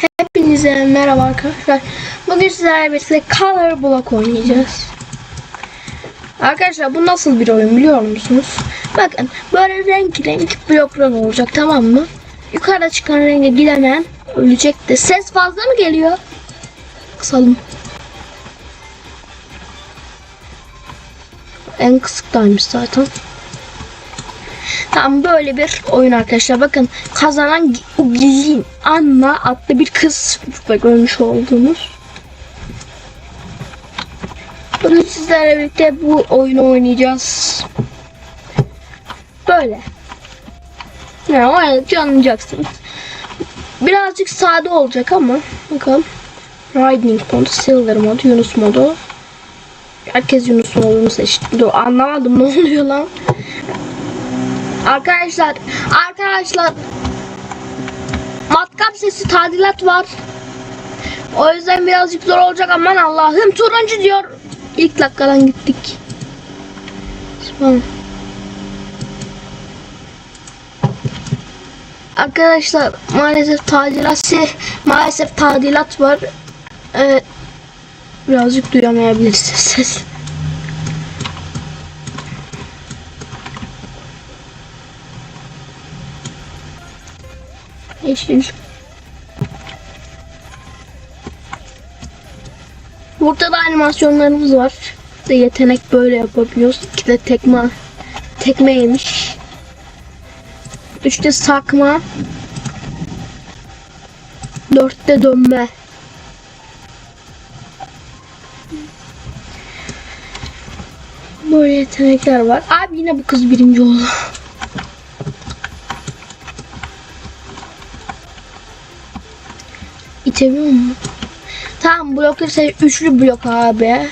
Hepinize merhaba arkadaşlar. Bugün sizlerle birlikte Color Block oynayacağız. Arkadaşlar bu nasıl bir oyun biliyor musunuz? Bakın böyle renk renk bloklar olacak tamam mı? Yukarıda çıkan renge gidemeyen ölecek de. Ses fazla mı geliyor? Kısalım. En kısıktaymış zaten. Tam böyle bir oyun arkadaşlar. Bakın kazanan Gizin Anna adlı bir kız ve görmüş olduğunuz. Bugün sizlerle birlikte bu oyunu oynayacağız. Böyle. Yani oynadıkça anlayacaksınız. Birazcık sade olacak ama bakalım. Riding modu, Silver modu, Yunus modu. Herkes Yunus modunu seçti. Dur anlamadım ne oluyor lan. Arkadaşlar, arkadaşlar matkap sesi tadilat var. O yüzden birazcık zor olacak aman Allah'ım turuncu diyor. İlk dakikadan gittik. Arkadaşlar maalesef tadilat se- maalesef tadilat var. Ee, birazcık duyamayabilirsiniz Yeşil. Burada da animasyonlarımız var. İşte yetenek böyle yapabiliyoruz. İki de tekme tekme yemiş. Üçte sakma. Dörtte dönme. Böyle yetenekler var. Abi yine bu kız birinci oldu. İtemiyor mu? Tamam blokları seç. Üçlü blok abi.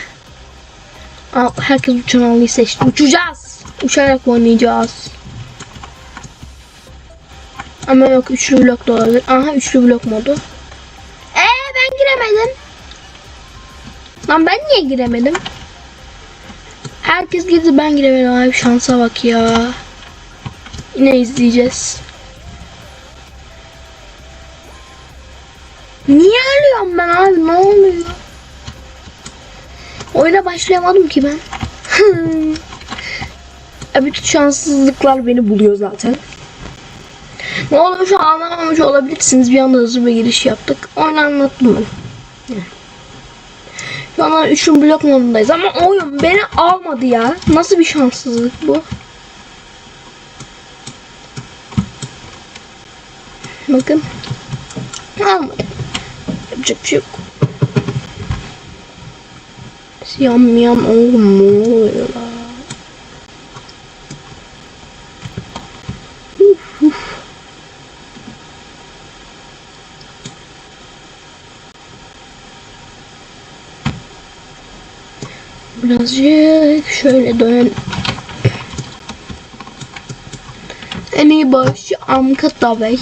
Herkes uçan alıyı seçti. Uçacağız. Uçarak oynayacağız. Ama yok üçlü blok da olabilir. Aha üçlü blok modu. Ee ben giremedim. Lan ben niye giremedim? Herkes girdi ben giremedim abi şansa bak ya. Yine izleyeceğiz. Niye ölüyorum ben abi ne oluyor? Oyuna başlayamadım ki ben. E, Bütün şanssızlıklar beni buluyor zaten. Ne oluyor şu an anlamamış olabilirsiniz. Bir anda hızlı bir giriş yaptık. Oyunu anlattım ben. Şu anda 3. blok modundayız ama oyun beni almadı ya. Nasıl bir şanssızlık bu? Bakın. Almadı. Yapacak bir şey yok. Yam yam oğlum ne oluyor la? Uf, uf. Birazcık şöyle dön. En iyi başı Amka Davey.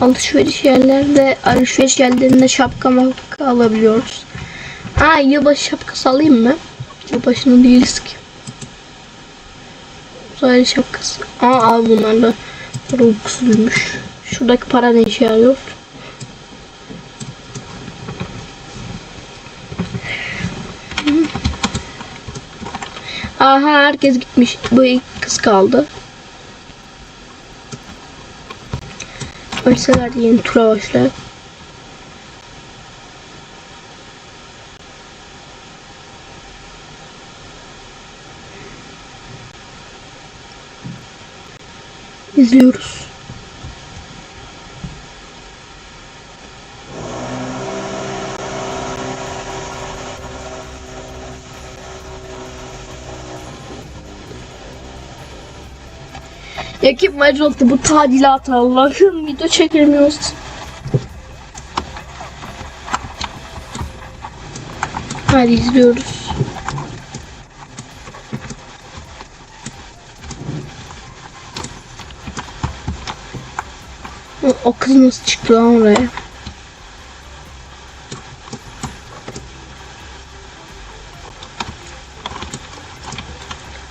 Alışveriş yerlerde alışveriş yerlerinde şapka mapka alabiliyoruz. Ha yılbaşı şapkası alayım mı? Yılbaşını değiliz ki. Uzaylı şapkası. Aa al bunlar da ruhsuzmuş. Şuradaki para ne işe yarıyor? Aha herkes gitmiş. Bu kız kaldı. De yeni tura başlar. İzliyoruz. Ekip Microsoft'ta bu tadilat Allah'ım video çekemiyoruz. Hadi izliyoruz. O, kız nasıl çıktı lan oraya?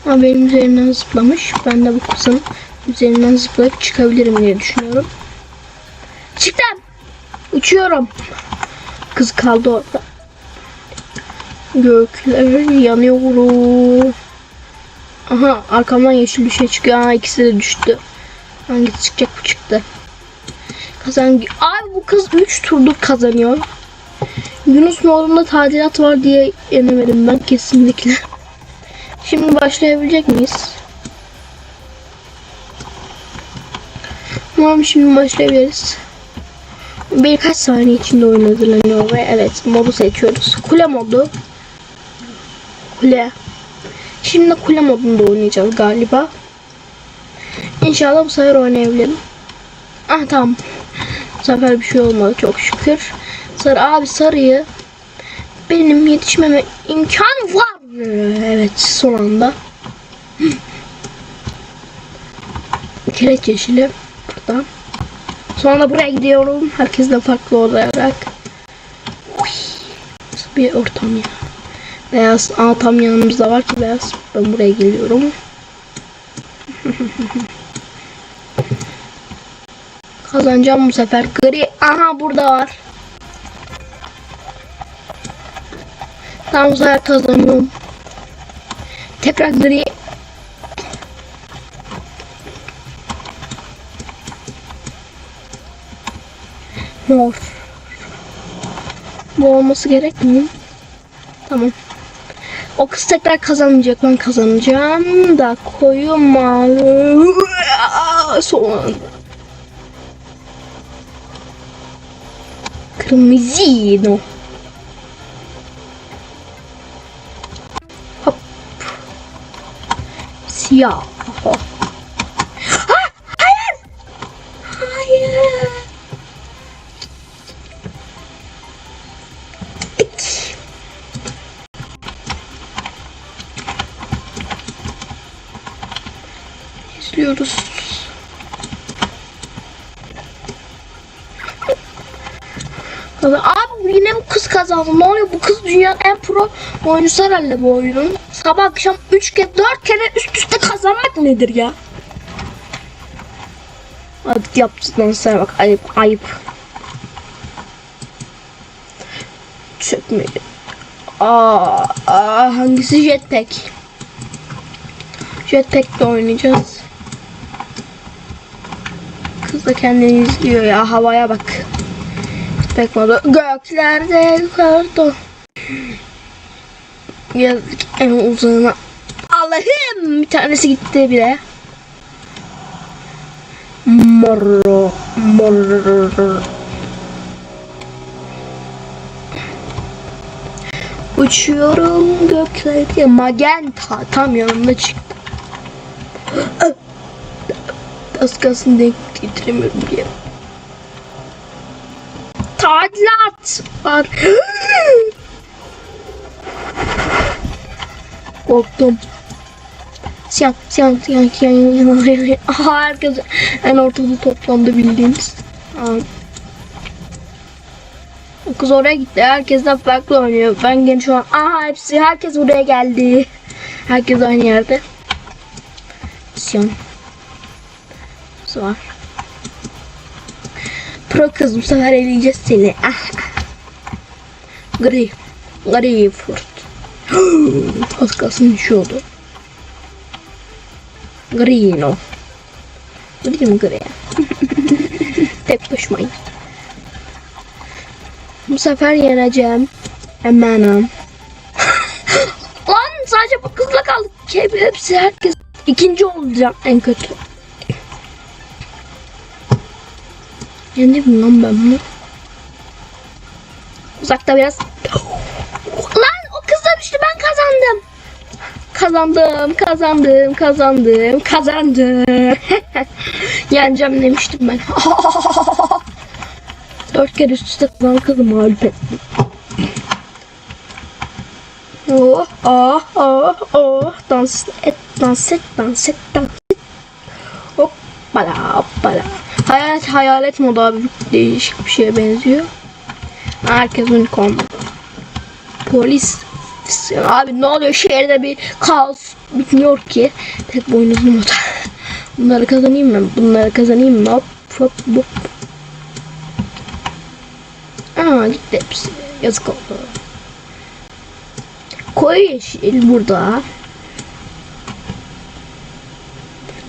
Benim üzerimden zıplamış. Ben de bu kızın üzerinden zıplayıp çıkabilirim diye düşünüyorum. Çıktım. Uçuyorum. Kız kaldı orada. Gökler yanıyor. Aha arkamdan yeşil bir şey çıkıyor. Aa ikisi de düştü. Hangisi çıkacak bu çıktı. Kazan. Abi bu kız 3 turdur kazanıyor. Yunus Moğol'unda tadilat var diye yenemedim ben kesinlikle. Şimdi başlayabilecek miyiz? Tamam şimdi başlayabiliriz. Birkaç saniye içinde oyun hazırlanıyor ve evet modu seçiyoruz. Kule modu. Kule. Şimdi kule modunda oynayacağız galiba. İnşallah bu sefer oynayabilirim. Ah tamam. Bu sefer bir şey olmadı çok şükür. Sarı abi sarıyı benim yetişmeme imkan var. Evet son anda. Kireç yeşili buradan. Sonra buraya gidiyorum. Herkesle farklı olarak. Nasıl bir ortam ya. Beyaz. Aa tam yanımızda var ki beyaz. Ben buraya geliyorum. Kazanacağım bu sefer. Gri. Aha burada var. Tam bu kazanıyorum. Tekrar gri. Mor. Bu olması gerekmiyor. Tamam. O kız tekrar kazanmayacak. Ben kazanacağım da koyu mavi. Soğan. Kırmızı. Hop. Siyah. İzliyoruz. Abi yine bu kız kazandı. Ne oluyor? Bu kız dünyanın en pro oyuncusu herhalde bu oyunun. Sabah akşam 3 kere 4 kere üst üste kazanmak nedir ya? Hadi yaptığından sonra bak ayıp ayıp. Çökme. Aa, aa hangisi jetpack? Jetpack'le oynayacağız. Kız da kendini izliyor ya havaya bak. Jetpack modu göklerde yukarıda. Yazık en uzağına. Allah'ım bir tanesi gitti bile. Mor mor Uçuyorum göklerde magenta tam yanımda çıktı. Az kalsın denk getiremiyorum diye. Tadilat. Korktum. Siyah, siyah, siyah, siyah. Aha, herkes en ortada toplandı bildiğiniz. O kız oraya gitti. Herkesten farklı oynuyor. Ben gene şu an aha hepsi herkes buraya geldi. Herkes aynı yerde. Siyah. var. Pro kız bu sefer eleyeceğiz seni. Ah. Gri. Gri furt. Az kalsın şu oldu. Grino. Gri mi gri? Tek başımayım. Bu sefer yeneceğim. Eminim. Lan sadece bu kızla kaldık. Hep, hepsi herkes. ikinci olacağım en kötü. Yendim lan ben bunu. Uzakta biraz. Lan o kız da düştü ben kazandım. Kazandım, kazandım, kazandım, kazandım. Yeneceğim demiştim ben. Dört kere üst üste kazanan kızı mağlup ettim. Oh, oh, oh, oh. Dans et, dans et, dans et, dans et. Hoppala, hoppala. Hayalet, hayalet modu abi değişik bir şeye benziyor. Herkes unicorn. Polis. Abi ne oluyor şehirde bir kaos bitmiyor ki. Tek boynuzlu moda. Bunları kazanayım mı? Bunları kazanayım mı? Hop hop hop. Aa gitti hepsi. Yazık oldu. Koyu yeşil burada.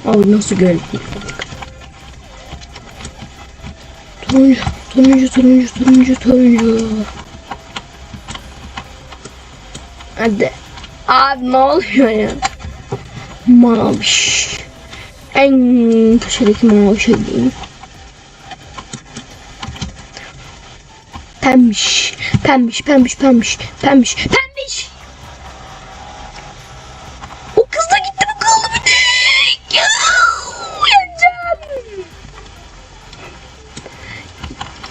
Abi nasıl geldi? Turuncu, turuncu, turuncu, turuncu, turuncu. Hadi. Abi ne oluyor ya? Maviş. En köşedeki mavi şey değil. Pembiş. Pembiş, pembiş, pembiş, pembiş, pembiş.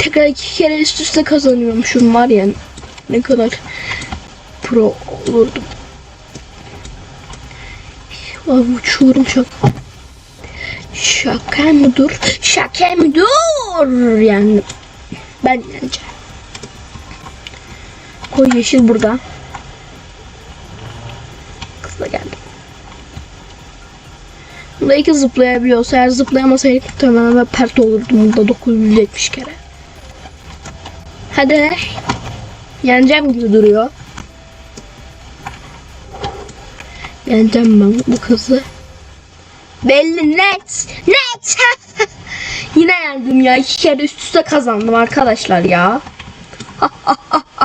Tekrar iki kere üst üste kazanıyormuşum var ya. Ne kadar pro olurdum. Abi uçuyorum şaka. Şaka mı dur? Şaka mı dur? Yani ben yeneceğim. Koy yeşil burada. Kız da geldi. Bunda iki zıplayabiliyorsa eğer zıplayamasaydık ben pert olurdum bunda 970 kere. Hadi. Yeneceğim gibi duruyor. Yeneceğim ben bu kızı. Belli net. Net. Yine yendim ya. İki kere üst üste kazandım arkadaşlar ya.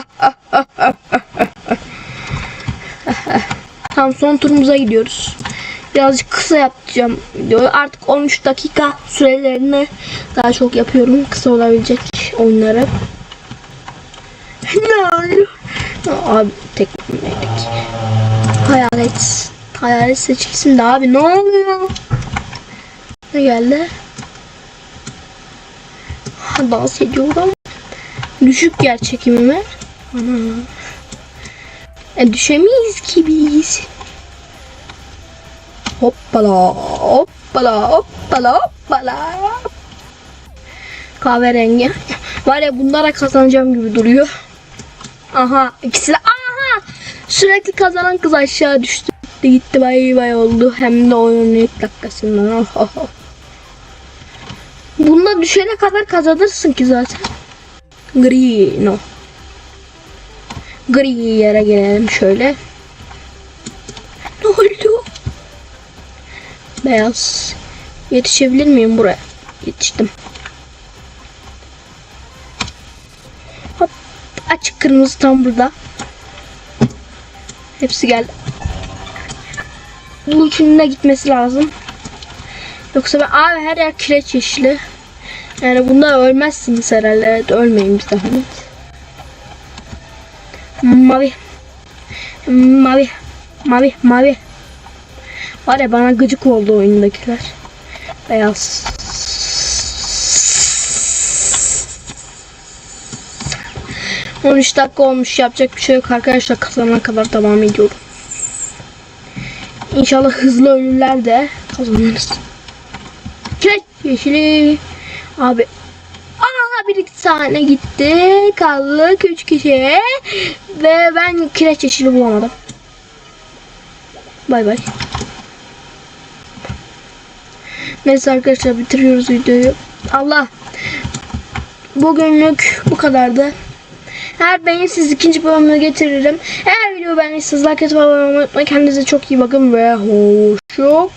Tamam son turumuza gidiyoruz. Birazcık kısa yapacağım videoyu. Artık 13 dakika sürelerini daha çok yapıyorum. Kısa olabilecek oyunları. Oluyor? Abi tek yedik. Hayalet. Hayalet seçilsin de abi ne oluyor? Ne geldi? Ha, dans ediyorum. Düşük yer çekimi mi? Ana. E, düşemeyiz ki biz. Hoppala, hoppala, hoppala, hoppala. Kahverengi. Var ya bunlara kazanacağım gibi duruyor. Aha ikisi de aha sürekli kazanan kız aşağı düştü. Gitti gitti bay bay oldu. Hem de oyunun ilk dakikasından. Oh, oh, oh. Bunda düşene kadar kazanırsın ki zaten. Gri no. Gri yere gelelim şöyle. Ne oldu? Beyaz. Yetişebilir miyim buraya? Yetiştim. Açık kırmızı tam burada. Hepsi geldi. Bu üçünün gitmesi lazım. Yoksa ben abi her yer kireç yeşili. Yani bunda ölmezsiniz herhalde. Evet, ölmeyin bir zahmet. Mavi. Mavi. Mavi. Mavi. Var ya bana gıcık oldu oyundakiler. Beyaz. ...13 dakika olmuş yapacak bir şey yok arkadaşlar kazanana kadar devam ediyorum. İnşallah hızlı ölürler de kazanırız. Kireç yeşili. Abi. Aa bir iki tane gitti. Kaldık üç kişi. Ve ben kireç yeşili bulamadım. Bay bay. Neyse arkadaşlar bitiriyoruz videoyu. Allah. Bugünlük bu kadardı. Eğer beğenirseniz ikinci bölümü getiririm. Eğer video beğenirseniz like atıp abone olmayı unutmayın. Kendinize çok iyi bakın ve hoşçakalın.